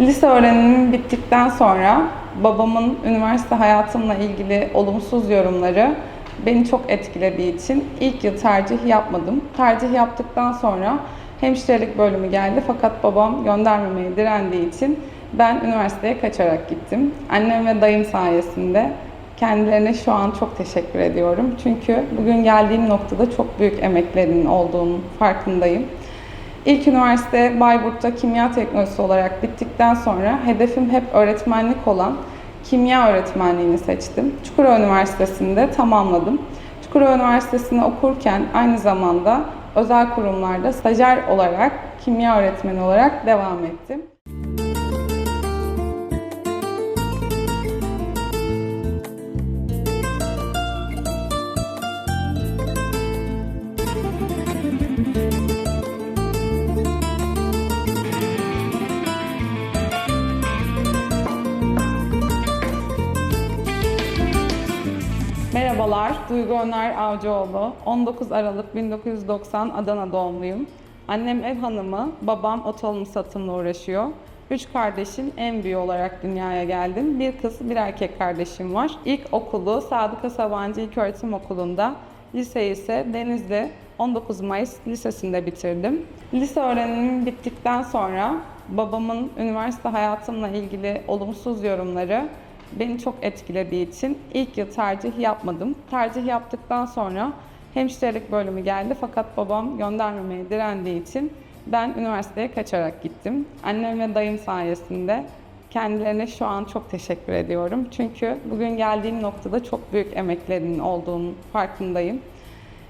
Lise öğrenimim bittikten sonra babamın üniversite hayatımla ilgili olumsuz yorumları beni çok etkilediği için ilk yıl tercih yapmadım. Tercih yaptıktan sonra hemşirelik bölümü geldi fakat babam göndermemeye direndiği için ben üniversiteye kaçarak gittim. Annem ve dayım sayesinde kendilerine şu an çok teşekkür ediyorum. Çünkü bugün geldiğim noktada çok büyük emeklerinin olduğunu farkındayım. İlk üniversite Bayburt'ta kimya teknolojisi olarak bittikten sonra hedefim hep öğretmenlik olan kimya öğretmenliğini seçtim. Çukurova Üniversitesi'nde tamamladım. Çukurova Üniversitesi'nde okurken aynı zamanda özel kurumlarda stajyer olarak kimya öğretmeni olarak devam ettim. Merhabalar, Duygu Öner Avcıoğlu. 19 Aralık 1990 Adana doğumluyum. Annem ev hanımı, babam otoalım satımla uğraşıyor. Üç kardeşin en büyüğü olarak dünyaya geldim. Bir kız, bir erkek kardeşim var. İlk okulu Sadıka Sabancı İlköğretim Okulu'nda, liseyi ise Denizli 19 Mayıs Lisesi'nde bitirdim. Lise öğrenimim bittikten sonra babamın üniversite hayatımla ilgili olumsuz yorumları beni çok etkilediği için ilk yıl tercih yapmadım. Tercih yaptıktan sonra hemşirelik bölümü geldi fakat babam göndermemeye direndiği için ben üniversiteye kaçarak gittim. Annem ve dayım sayesinde kendilerine şu an çok teşekkür ediyorum. Çünkü bugün geldiğim noktada çok büyük emeklerinin olduğunu farkındayım.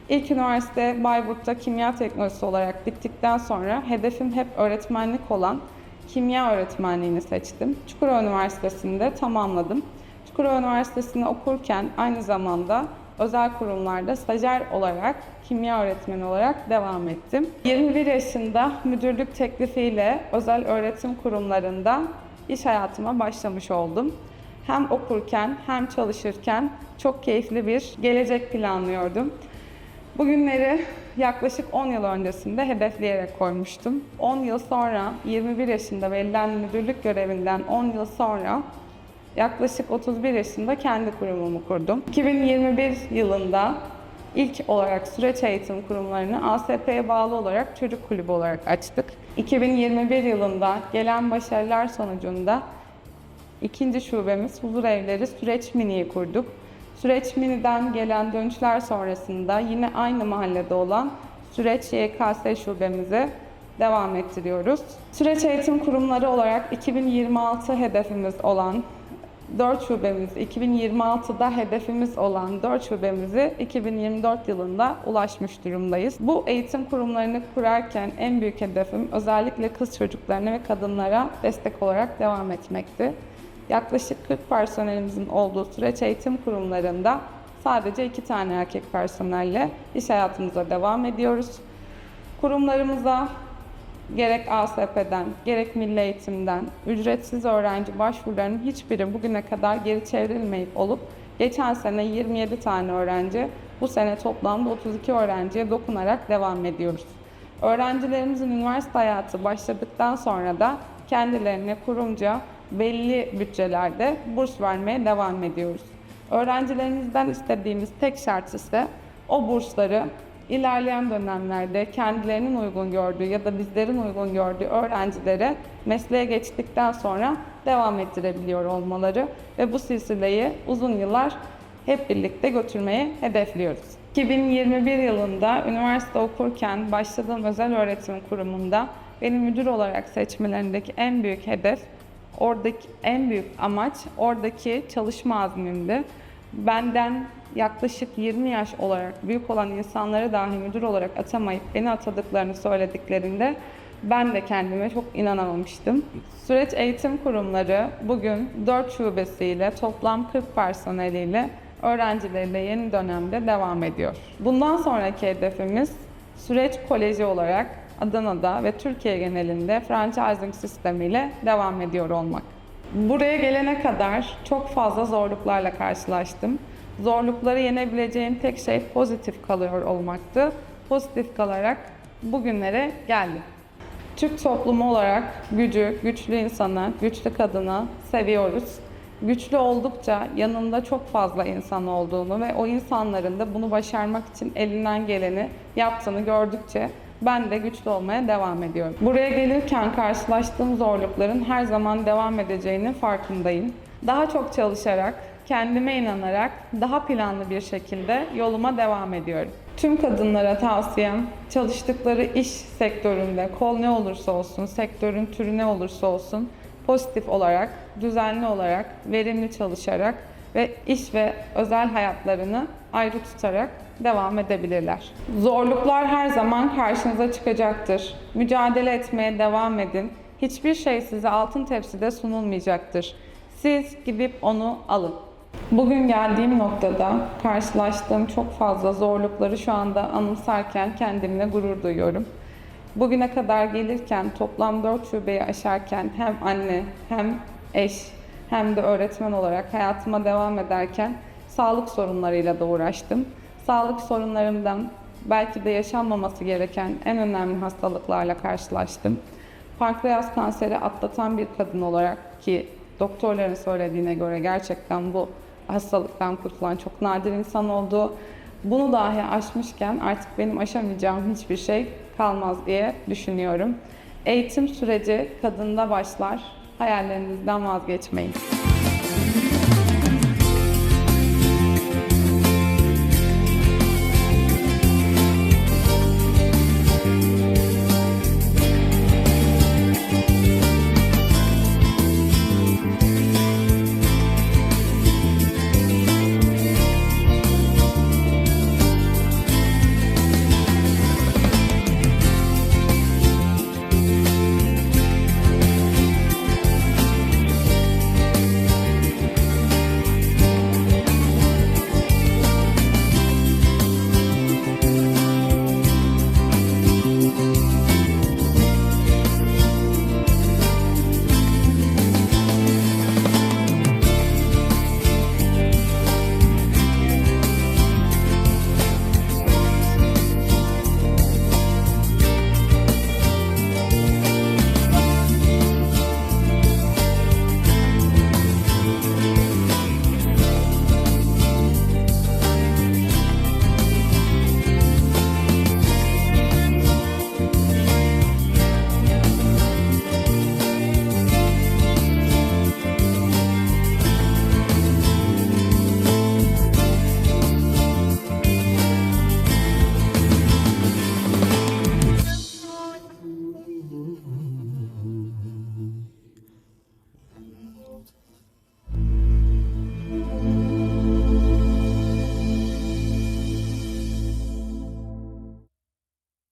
İlk üniversite Bayburt'ta kimya teknolojisi olarak bittikten sonra hedefim hep öğretmenlik olan kimya öğretmenliğini seçtim. Çukurova Üniversitesi'nde tamamladım. Çukurova Üniversitesi'nde okurken aynı zamanda özel kurumlarda stajyer olarak kimya öğretmeni olarak devam ettim. 21 yaşında müdürlük teklifiyle özel öğretim kurumlarında iş hayatıma başlamış oldum. Hem okurken hem çalışırken çok keyifli bir gelecek planlıyordum. Bugünleri yaklaşık 10 yıl öncesinde hedefleyerek koymuştum. 10 yıl sonra 21 yaşında verilen müdürlük görevinden 10 yıl sonra yaklaşık 31 yaşında kendi kurumumu kurdum. 2021 yılında ilk olarak süreç eğitim kurumlarını ASP'ye bağlı olarak çocuk kulübü olarak açtık. 2021 yılında gelen başarılar sonucunda ikinci şubemiz Huzur Evleri Süreç Mini'yi kurduk. Süreç Mini'den gelen dönüşler sonrasında yine aynı mahallede olan Süreç YKS şubemize devam ettiriyoruz. Süreç eğitim kurumları olarak 2026 hedefimiz olan 4 şubemiz, 2026'da hedefimiz olan 4 şubemizi 2024 yılında ulaşmış durumdayız. Bu eğitim kurumlarını kurarken en büyük hedefim özellikle kız çocuklarına ve kadınlara destek olarak devam etmekti. Yaklaşık 40 personelimizin olduğu süreç eğitim kurumlarında sadece 2 tane erkek personelle iş hayatımıza devam ediyoruz. Kurumlarımıza gerek ASP'den, gerek Milli Eğitim'den ücretsiz öğrenci başvurularının hiçbiri bugüne kadar geri çevrilmeyip olup geçen sene 27 tane öğrenci, bu sene toplamda 32 öğrenciye dokunarak devam ediyoruz. Öğrencilerimizin üniversite hayatı başladıktan sonra da kendilerine kurumca belli bütçelerde burs vermeye devam ediyoruz. Öğrencilerimizden istediğimiz tek şart ise o bursları ilerleyen dönemlerde kendilerinin uygun gördüğü ya da bizlerin uygun gördüğü öğrencilere mesleğe geçtikten sonra devam ettirebiliyor olmaları ve bu silsileyi uzun yıllar hep birlikte götürmeyi hedefliyoruz. 2021 yılında üniversite okurken başladığım özel öğretim kurumunda beni müdür olarak seçmelerindeki en büyük hedef, oradaki en büyük amaç oradaki çalışma azmimdi. Benden yaklaşık 20 yaş olarak büyük olan insanları dahi müdür olarak atamayıp beni atadıklarını söylediklerinde ben de kendime çok inanamamıştım. Süreç eğitim kurumları bugün 4 şubesiyle toplam 40 personeliyle öğrencileriyle yeni dönemde devam ediyor. Bundan sonraki hedefimiz süreç koleji olarak Adana'da ve Türkiye genelinde franchising sistemiyle devam ediyor olmak. Buraya gelene kadar çok fazla zorluklarla karşılaştım. Zorlukları yenebileceğim tek şey pozitif kalıyor olmaktı. Pozitif kalarak bugünlere geldim. Türk toplumu olarak gücü, güçlü insanı, güçlü kadını seviyoruz. Güçlü oldukça yanında çok fazla insan olduğunu ve o insanların da bunu başarmak için elinden geleni yaptığını gördükçe ben de güçlü olmaya devam ediyorum. Buraya gelirken karşılaştığım zorlukların her zaman devam edeceğinin farkındayım. Daha çok çalışarak, kendime inanarak daha planlı bir şekilde yoluma devam ediyorum. Tüm kadınlara tavsiyem çalıştıkları iş sektöründe kol ne olursa olsun, sektörün türü ne olursa olsun pozitif olarak, düzenli olarak, verimli çalışarak ve iş ve özel hayatlarını ayrı tutarak devam edebilirler. Zorluklar her zaman karşınıza çıkacaktır. Mücadele etmeye devam edin. Hiçbir şey size altın tepside sunulmayacaktır. Siz gidip onu alın. Bugün geldiğim noktada karşılaştığım çok fazla zorlukları şu anda anımsarken kendimle gurur duyuyorum. Bugüne kadar gelirken toplam 4 şubeyi aşarken hem anne hem eş hem de öğretmen olarak hayatıma devam ederken sağlık sorunlarıyla da uğraştım. Sağlık sorunlarımdan belki de yaşanmaması gereken en önemli hastalıklarla karşılaştım. Pankreas kanseri atlatan bir kadın olarak ki doktorların söylediğine göre gerçekten bu hastalıktan kurtulan çok nadir insan oldu. Bunu dahi aşmışken artık benim aşamayacağım hiçbir şey kalmaz diye düşünüyorum. Eğitim süreci kadında başlar. Hayallerinizden vazgeçmeyin.